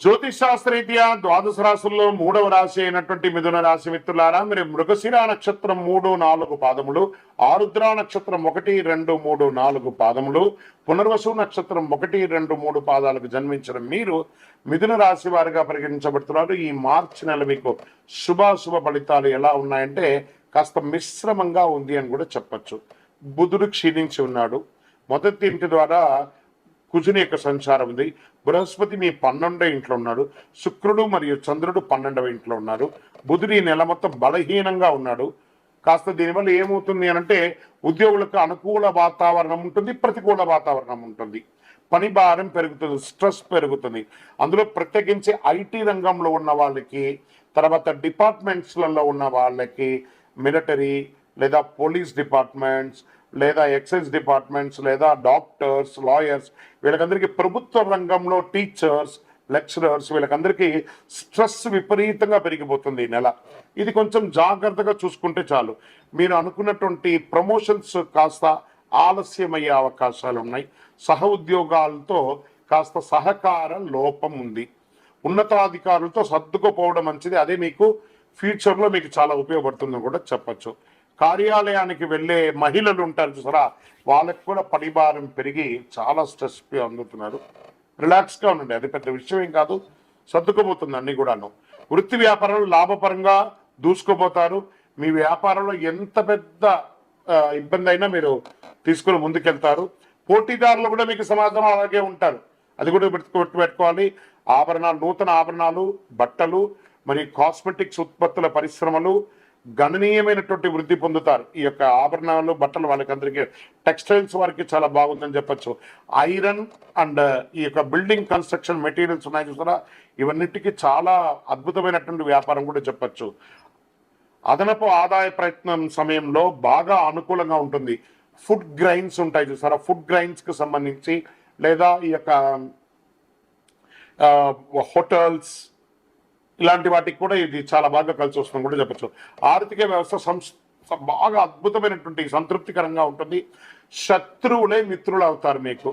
జ్యోతిష్ శాస్త్రరీత్యా ద్వాదశ రాశుల్లో మూడవ రాశి అయినటువంటి మిథున రాశి మిత్రులారా మీరు మృగశిర నక్షత్రం మూడు నాలుగు పాదములు ఆరుద్ర నక్షత్రం ఒకటి రెండు మూడు నాలుగు పాదములు పునర్వసు నక్షత్రం ఒకటి రెండు మూడు పాదాలకు జన్మించిన మీరు మిథున రాశి వారిగా పరిగణించబడుతున్నారు. ఈ మార్చి నెల మీకు శుభాశుభ ఫలితాలు ఎలా ఉన్నాయంటే కాస్త మిశ్రమంగా ఉంది అని కూడా చెప్పచ్చు. బుధుడు క్షీణించి ఉన్నాడు. మొదటి ఇంటి ద్వారా కుజుని యొక్క సంచారం ఉంది. బృహస్పతి మీ పన్నెండో ఇంట్లో ఉన్నాడు. శుక్రుడు మరియు చంద్రుడు పన్నెండవ ఇంట్లో ఉన్నారు. బుధుడు ఈ నెల మొత్తం బలహీనంగా ఉన్నాడు. కాస్త దీనివల్ల ఏమవుతుంది అని అంటే ఉద్యోగులకు అనుకూల వాతావరణం ఉంటుంది ప్రతికూల వాతావరణం ఉంటుంది. పని భారం పెరుగుతుంది స్ట్రెస్ పెరుగుతుంది. అందులో ప్రత్యేకించి ఐటీ రంగంలో ఉన్న వాళ్ళకి తర్వాత డిపార్ట్మెంట్స్లలో ఉన్న వాళ్ళకి మిలిటరీ లేదా పోలీస్ డిపార్ట్మెంట్స్ లేదా ఎక్సైజ్ డిపార్ట్మెంట్స్ లేదా డాక్టర్స్ లాయర్స్ వీళ్ళకందరికీ ప్రభుత్వ రంగంలో టీచర్స్ లెక్చరర్స్ వీళ్ళకందరికీ స్ట్రెస్ విపరీతంగా పెరిగిపోతుంది ఈ నెల. ఇది కొంచెం జాగ్రత్తగా చూసుకుంటే చాలు. మీరు అనుకున్నటువంటి ప్రమోషన్స్ కాస్త ఆలస్యమయ్యే అవకాశాలు ఉన్నాయి. సహ ఉద్యోగాలతో కాస్త సహకార లోపం ఉంది. ఉన్నతాధికారులతో సర్దుకుపోవడం మంచిది. అదే మీకు ఫ్యూచర్లో మీకు చాలా ఉపయోగపడుతుందని కూడా చెప్పచ్చు. కార్యాలయానికి వెళ్ళే మహిళలు ఉంటారు చూసారా? వాళ్ళకి కూడా పనిభారం పెరిగి చాలా స్ట్రెస్ అందుతున్నారు. రిలాక్స్గా ఉండండి. అది పెద్ద విషయం ఏం కాదు. సర్దుకుపోతుంది అన్ని కూడాను. వృత్తి వ్యాపారాలు లాభపరంగా దూసుకుపోతారు. మీ వ్యాపారంలో ఎంత పెద్ద ఇబ్బంది అయినా మీరు తీసుకుని ముందుకెళ్తారు. పోటీదారులు కూడా మీకు సమాజం అలాగే ఉంటారు. అది కూడా గుర్తు పెట్టుకోవాలి ఆభరణాలు నూతన ఆభరణాలు బట్టలు మరియు కాస్మెటిక్స్ ఉత్పత్తుల పరిశ్రమలు గణనీయమైనటువంటి వృద్ధి పొందుతారు. ఈ యొక్క ఆభరణాలు బట్టలు వాళ్ళకి అందరికీ టెక్స్టైల్స్ వారికి చాలా బాగుందని చెప్పచ్చు. ఐరన్ అండ్ ఈ యొక్క బిల్డింగ్ కన్స్ట్రక్షన్ మెటీరియల్స్ ఉన్నాయి చూసారా? ఇవన్నిటికీ చాలా అద్భుతమైనటువంటి వ్యాపారం కూడా చెప్పచ్చు. అదనపు ఆదాయ ప్రయత్నం సమయంలో బాగా అనుకూలంగా ఉంటుంది. ఫుడ్ గ్రైన్స్ ఉంటాయి చూసారా? ఫుడ్ గ్రైన్స్కి సంబంధించి లేదా ఈ యొక్క హోటల్స్ ఇలాంటి వాటికి కూడా ఇది చాలా బాగా కలిసి వస్తుందని కూడా చెప్పచ్చు. ఆర్థిక వ్యవస్థ సంస్ బాగా అద్భుతమైనటువంటి సంతృప్తికరంగా ఉంటుంది. శత్రువులే మిత్రులు అవుతారు మీకు.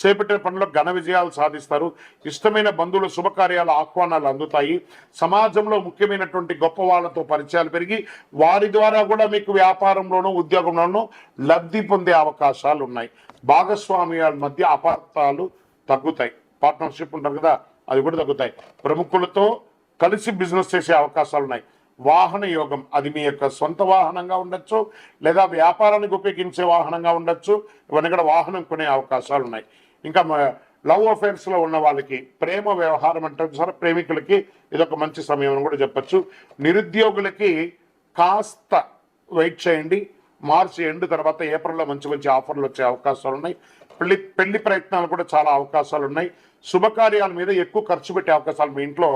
చేపట్టిన పనుల్లో ఘన విజయాలు సాధిస్తారు. ఇష్టమైన బంధువుల శుభకార్యాల ఆహ్వానాలు అందుతాయి. సమాజంలో ముఖ్యమైనటువంటి గొప్ప వాళ్ళతో పరిచయాలు పెరిగి వారి ద్వారా కూడా మీకు వ్యాపారంలోనూ ఉద్యోగంలోనూ లబ్ధి పొందే అవకాశాలు ఉన్నాయి. భాగస్వామ్యాల మధ్య అపార్థాలు తగ్గుతాయి. పార్ట్నర్షిప్ ఉంటారు కదా అది కూడా తగ్గుతాయి. ప్రముఖులతో కలిసి బిజినెస్ చేసే అవకాశాలు ఉన్నాయి. వాహన యోగం అది మీ యొక్క సొంత వాహనంగా ఉండొచ్చు లేదా వ్యాపారానికి ఉపయోగించే వాహనంగా ఉండొచ్చు ఇవన్నీ కూడా వాహనం కొనే అవకాశాలు ఉన్నాయి. ఇంకా లవ్ అఫైర్స్లో ఉన్న వాళ్ళకి ప్రేమ వ్యవహారం అంటే సరే ప్రేమికులకి ఇదొక మంచి సమయం అని కూడా చెప్పచ్చు. నిరుద్యోగులకి కాస్త వెయిట్ చేయండి మార్చి ఎండ్ తర్వాత ఏప్రిల్లో మంచి మంచి ఆఫర్లు వచ్చే అవకాశాలు ఉన్నాయి. పెళ్ళి పెళ్ళి ప్రయత్నాలు కూడా చాలా అవకాశాలు ఉన్నాయి. శుభకార్యాల మీద ఎక్కువ ఖర్చు పెట్టే అవకాశాలు మీ ఇంట్లో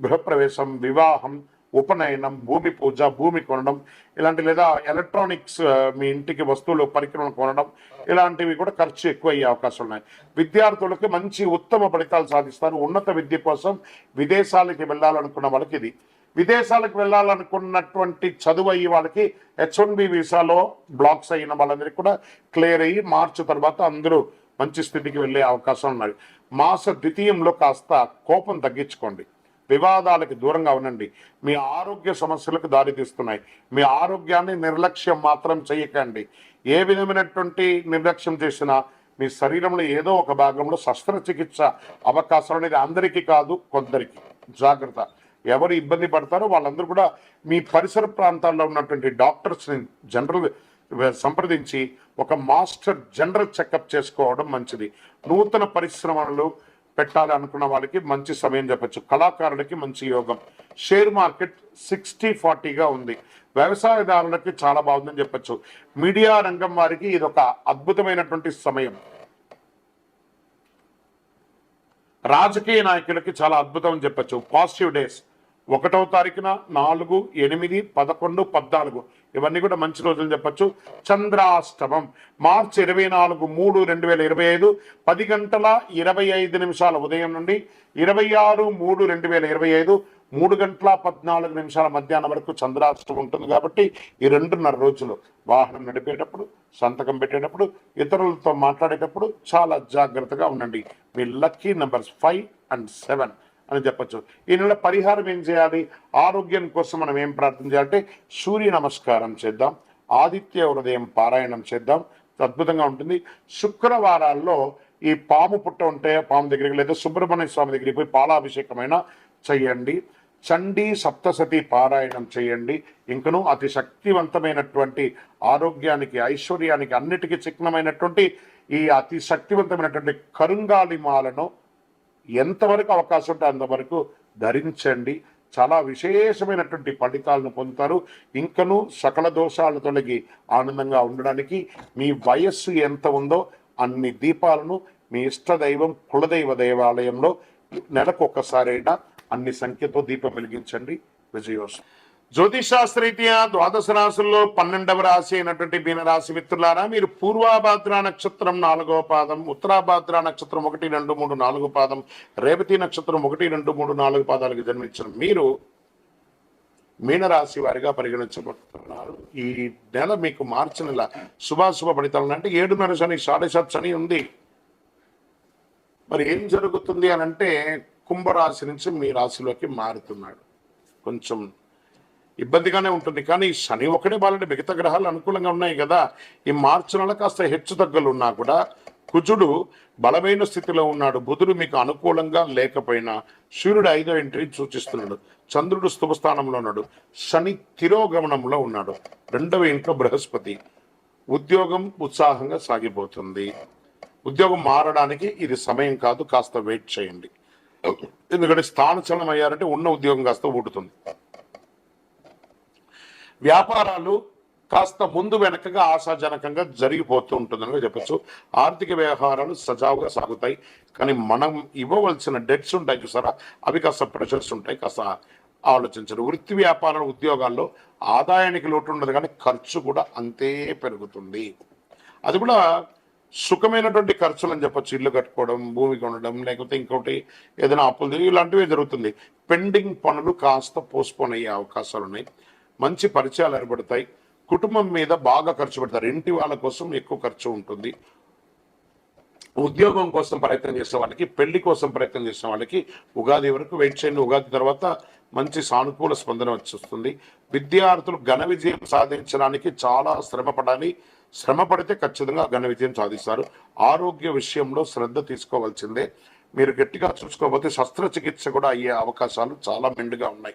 గృహప్రవేశం వివాహం ఉపనయనం భూమి పూజ భూమి కొనడం ఇలాంటి లేదా ఎలక్ట్రానిక్స్ మీ ఇంటికి వస్తువులు పరికరం కొనడం ఇలాంటివి కూడా ఖర్చు ఎక్కువ అయ్యే అవకాశాలు ఉన్నాయి. విద్యార్థులకు మంచి ఉత్తమ ఫలితాలు సాధిస్తారు. ఉన్నత విద్య కోసం విదేశాలకి వెళ్ళాలనుకున్న వాళ్ళకి ఇది. విదేశాలకు వెళ్ళాలనుకున్నటువంటి చదువు అయ్యి వాళ్ళకి హెచ్ వన్ బి వీసాలో బ్లాక్స్ అయిన వాళ్ళందరికీ కూడా క్లియర్ అయ్యి మార్చి తర్వాత అందరూ మంచి స్థితికి వెళ్ళే అవకాశం ఉన్నది మాస ద్వితీయంలో కాస్త కోపం తగ్గించుకోండి. వివాదాలకు దూరంగా ఉండండి. మీ ఆరోగ్య సమస్యలకు దారితీస్తున్నాయి మీ ఆరోగ్యాన్ని నిర్లక్ష్యం మాత్రం చేయకండి. ఏ విధమైనటువంటి నిర్లక్ష్యం చేసినా మీ శరీరంలో ఏదో ఒక భాగంలో శస్త్రచికిత్స అవకాశం అనేది అందరికీ కాదు కొందరికి. జాగ్రత్త. ఎవరు ఇబ్బంది పడతారో వాళ్ళందరూ కూడా మీ పరిసర ప్రాంతాల్లో ఉన్నటువంటి డాక్టర్స్ని జనరల్ సంప్రదించి ఒక మాస్టర్ జనరల్ చెకప్ చేసుకోవడం మంచిది. నూతన పరిశ్రమలు పెట్టాలనుకున్న వాళ్ళకి మంచి సమయం చెప్పచ్చు. కళాకారులకి మంచి యోగం. షేర్ మార్కెట్ సిక్స్టీ ఫార్టీగా ఉంది. వ్యవసాయదారులకి చాలా బాగుందని చెప్పచ్చు. మీడియా రంగం వారికి ఇది ఒక అద్భుతమైనటువంటి సమయం. రాజకీయ నాయకులకి చాలా అద్భుతం అని చెప్పచ్చు. Positive days. ఒకటవ తారీఖున నాలుగు ఎనిమిది పదకొండు పద్నాలుగు. ఇవన్నీ కూడా మంచి రోజులు చెప్పచ్చు. చంద్రాష్టమం. మార్చి ఇరవై నాలుగు మూడు రెండు వేల ఇరవై ఐదు. పది గంటల ఇరవై ఐదు నిమిషాల ఉదయం నుండి ఇరవై ఆరు మూడు రెండు వేల ఇరవై ఐదు. మూడు గంటల పద్నాలుగు నిమిషాల మధ్యాహ్నం వరకు చంద్రాష్టమం ఉంటుంది కాబట్టి ఈ రెండున్నర రోజులు వాహనం నడిపేటప్పుడు సంతకం పెట్టేటప్పుడు ఇతరులతో మాట్లాడేటప్పుడు చాలా జాగ్రత్తగా ఉండండి. మీ lucky numbers five and seven. అని చెప్పచ్చు. ఈ నెల పరిహారం ఏం చేయాలి? ఆరోగ్యం కోసం మనం ఏం ప్రార్థన చేయాలంటే సూర్య నమస్కారం చేద్దాం ఆదిత్య హృదయం పారాయణం చేద్దాం. అద్భుతంగా ఉంటుంది. శుక్రవారాల్లో ఈ పాము పుట్ట ఉంటే పాము దగ్గరికి లేదా సుబ్రహ్మణ్య స్వామి దగ్గరికి పోయి పాలాభిషేకమైన చేయండి చండీ సప్తసతి పారాయణం చేయండి ఇంకను అతి శక్తివంతమైనటువంటి ఆరోగ్యానికి ఐశ్వర్యానికి అన్నిటికీ చిహ్నమైనటువంటి ఈ అతి శక్తివంతమైనటువంటి కరుంగాలిమాలను ఎంతవరకు అవకాశం ఉంటే అంతవరకు ధరించండి. చాలా విశేషమైనటువంటి ఫలితాలను పొందుతారు. ఇంకను సకల దోషాలు తొలగి ఆనందంగా ఉండడానికి మీ వయస్సు ఎంత ఉందో అన్ని దీపాలను మీ ఇష్ట దైవం కులదైవ దేవాలయంలో నెలకు ఒక్కసారైనా అన్ని సంఖ్యతో దీపం వెలిగించండి. విజయోత్సవం. జ్యోతిషాస్త్రరీత్యా ద్వాదశ రాశుల్లో పన్నెండవ రాశి అయినటువంటి మీనరాశి మిత్రులారా మీరు పూర్వాభాద్ర నక్షత్రం నాలుగవ పాదం ఉత్తరాభాద్ర నక్షత్రం ఒకటి రెండు మూడు నాలుగు పాదం రేవతి నక్షత్రం ఒకటి రెండు మూడు నాలుగు పాదాలకు జన్మించిన మీరు మీనరాశి వారిగా పరిగణించబడుతున్నారు. ఈ నెల మీకు మార్చి నెల శుభాశుభ ఫలితాలు అంటే ఏడున్నర శని షాడశత్ శని ఉంది. మరి ఏం జరుగుతుంది అని అంటే కుంభరాశి నుంచి మీ రాశిలోకి మారుతున్నాడు. కొంచెం ఇబ్బందిగానే ఉంటుంది. కానీ శని ఒకటే బాలంటే మిగతా గ్రహాలు అనుకూలంగా ఉన్నాయి కదా. ఈ మార్చి నెల కాస్త హెచ్చు తగ్గులు ఉన్నా కూడా కుజుడు బలమైన స్థితిలో ఉన్నాడు. బుధుడు మీకు అనుకూలంగా లేకపోయినా సూర్యుడు ఐదో ఎంట్రీ సూచిస్తున్నాడు. చంద్రుడు స్థుభస్థానంలో ఉన్నాడు. శని తిరోగమనంలో ఉన్నాడు. రెండవ ఇంట్లో బృహస్పతి. ఉద్యోగం ఉత్సాహంగా సాగిపోతుంది. ఉద్యోగం మారడానికి ఇది సమయం కాదు కాస్త వెయిట్ చేయండి. ఎందుకంటే స్థానచలనం అయ్యారంటే ఉన్న ఉద్యోగం కాస్త ఊడుతుంది. వ్యాపారాలు కాస్త ముందు వెనకగా ఆశాజనకంగా జరిగిపోతూ ఉంటుందని చెప్పచ్చు. ఆర్థిక వ్యవహారాలు సజావుగా సాగుతాయి. కానీ మనం ఇవ్వవలసిన డెట్స్ ఉంటాయి చూసారా? అవి కాస్త ప్రెషర్స్ ఉంటాయి కాస్త ఆలోచించరు. వృత్తి వ్యాపార ఉద్యోగాల్లో ఆదాయానికి లోటు ఉండదు కానీ ఖర్చు కూడా అంతే పెరుగుతుంది. అది కూడా సుఖమైనటువంటి ఖర్చులు అని చెప్పొచ్చు. ఇల్లు కట్టుకోవడం భూమి కొనడం లేకపోతే ఇంకోటి ఏదైనా అప్పులు ఇలాంటివి జరుగుతుంది. పెండింగ్ పనులు కాస్త పోస్ట్పోన్ అయ్యే అవకాశాలు ఉన్నాయి. మంచి పరిచయాలు ఏర్పడతాయి. కుటుంబం మీద బాగా ఖర్చు పెడతారు. ఇంటి వాళ్ళ కోసం ఎక్కువ ఖర్చు ఉంటుంది. ఉద్యోగం కోసం ప్రయత్నం చేసే వాళ్ళకి పెళ్ళి కోసం ప్రయత్నం చేసిన వాళ్ళకి ఉగాది వరకు వెయిట్ చేయండి. ఉగాది తర్వాత మంచి సానుకూల స్పందన వచ్చేస్తుంది. విద్యార్థులు ఘన విజయం సాధించడానికి చాలా శ్రమ పడాలి. శ్రమ పడితే ఖచ్చితంగా ఘన విజయం సాధిస్తారు. ఆరోగ్య విషయంలో శ్రద్ధ తీసుకోవాల్సిందే. మీరు గట్టిగా చూసుకోకపోతే శస్త్రచికిత్స కూడా అయ్యే అవకాశాలు చాలా మెండుగా ఉన్నాయి.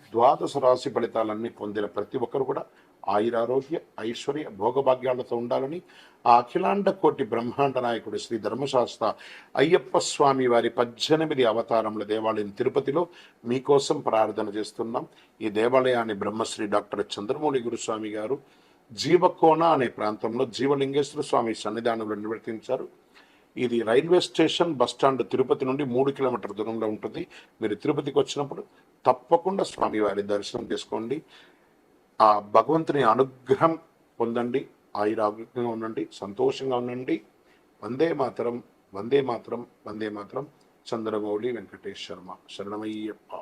ద్వాదశ రాశి ఫలితాలన్నీ పొందిన ప్రతి ఒక్కరు కూడా ఆయురారోగ్య ఐశ్వర్య భోగభాగ్యాలతో ఉండాలని ఆ అఖిలాండ కోటి బ్రహ్మాండ నాయకుడు శ్రీ ధర్మశాస్త్ర అయ్యప్ప స్వామి వారి పద్దెనిమిది అవతారముల దేవాలయం తిరుపతిలో మీకోసం ప్రార్థన చేస్తున్నాం. ఈ దేవాలయాన్ని బ్రహ్మశ్రీ డాక్టర్ చంద్రమౌళి గురుస్వామి గారు జీవకోన అనే ప్రాంతంలో జీవలింగేశ్వర స్వామి సన్నిధానంలో నిర్వర్తించారు. ఇది railway station bus stand Tirupati నుండి మూడు కిలోమీటర్ దూరంలో ఉంటుంది. మీరు తిరుపతికి వచ్చినప్పుడు తప్పకుండా స్వామివారి దర్శనం చేసుకోండి. ఆ భగవంతుని అనుగ్రహం పొందండి. ఆయురారోగ్యంగా ఉండండి. సంతోషంగా ఉండండి. వందే మాతరం వందే మాతరం వందే మాతరం. చంద్రమౌళి వెంకటేష్ శర్మ శరణమయ్యప్ప.